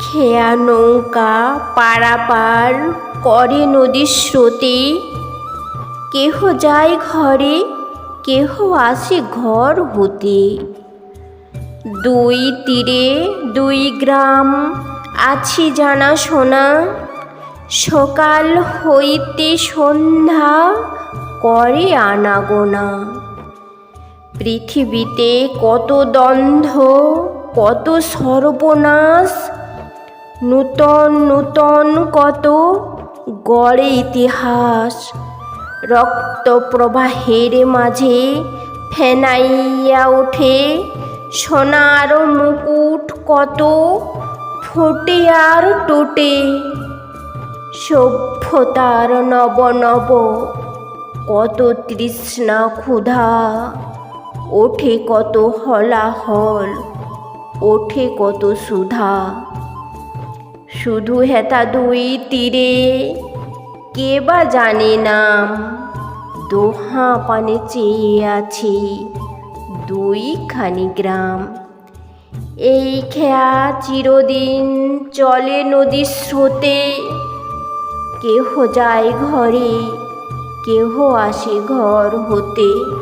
খেয়া নৌকা পারাপার করে নদীর স্রোতে। কেহ যায় ঘরে, কেহ আসে ঘর হতে। দুই তীরে দুই গ্রাম আছি জানা শোনা। সকাল হইতে সন্ধ্যা করে আনাগোনা। পৃথিবীতে কত দ্বন্দ্ব কত সর্বনাশ। নূতন নূতন কত গড়ে ইতিহাস। রক্ত প্রবাহের মাঝে ফেনাইয়া ওঠে। সোনার মুকুট কত ফোটে আর টোটে। সভ্যতার নব নব কত তৃষ্ণা ক্ষুধা। ওঠে কত হলাহল। ওঠে কত সুধা। শুধু হেতা দুই তীরে, কে বা জানে নাম। দোহা পানে চেয়ে আছি দুইখানি গ্রাম। এই খেয়া চিরদিন চলে নদীর স্রোতে। কেহ যায় ঘরে, কেহ আসে ঘর হতে।